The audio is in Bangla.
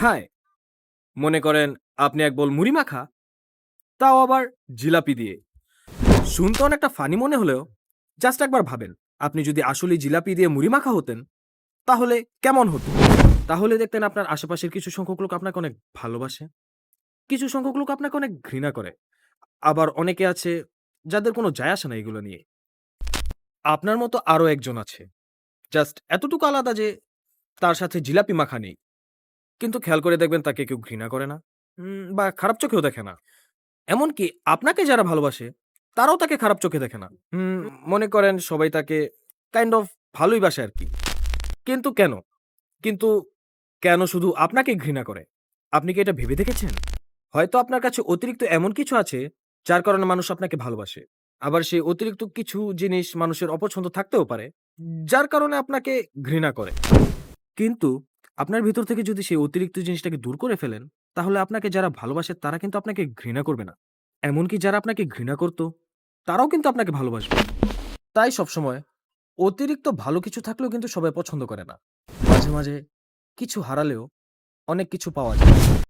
খায় মনে করেন আপনি এক বল মুড়ি মাখা, তাও আবার জিলাপি দিয়ে। শুনতে অনেকটা ফানি মনে হলেও জাস্ট একবার ভাবেন, আপনি যদি আসলে জিলাপি দিয়ে মুড়ি মাখা হতেন, তাহলে কেমন হতো? তাহলে দেখতেন আপনার আশেপাশের কিছু সংখ্যক লোক আপনাকে অনেক ভালোবাসে, কিছু সংখ্যক লোক আপনাকে অনেক ঘৃণা করে। আবার অনেকে আছে যাদের কোনো যায় আসে না এগুলো নিয়ে। আপনার মতো আরও একজন আছে। জাস্ট এতটুকু আলাদা যে তার সাথে জিলাপি মাখা নেই। কিন্তু খেয়াল করে দেখবেন তাকে কেউ ঘৃণা করে না বা খারাপ চোখেও দেখে না। এমনকি আপনাকে যারা ভালোবাসে, তারাও তাকে খারাপ চোখে দেখে না। মনে করেন সবাই তাকে কাইন্ড অফ ভালোই বাসে আর কি কিন্তু কেন? কিন্তু কেন শুধু আপনাকে ঘৃণা করে? আপনি কি এটা ভেবে দেখেছেন? হয়তো আপনার কাছে অতিরিক্ত এমন কিছু আছে, যার কারণে মানুষ আপনাকে ভালোবাসে। আবার সেই অতিরিক্ত কিছু জিনিস মানুষের অপছন্দ থাকতেও পারে, যার কারণে আপনাকে ঘৃণা করে। কিন্তু আপনার ভিতর থেকে যদি সেই অতিরিক্ত জিনিসটাকে দূর করে ফেলেন, তাহলে আপনাকে যারা ভালোবাসে তারা কিন্তু আপনাকে ঘৃণা করবে না। এমনকি যারা আপনাকে ঘৃণা করত, তারাও কিন্তু আপনাকে ভালোবাসবে। তাই সবসময় অতিরিক্ত ভালো কিছু থাকলেও কিন্তু সবাই পছন্দ করে না। মাঝে মাঝে কিছু হারালেও অনেক কিছু পাওয়া যায়।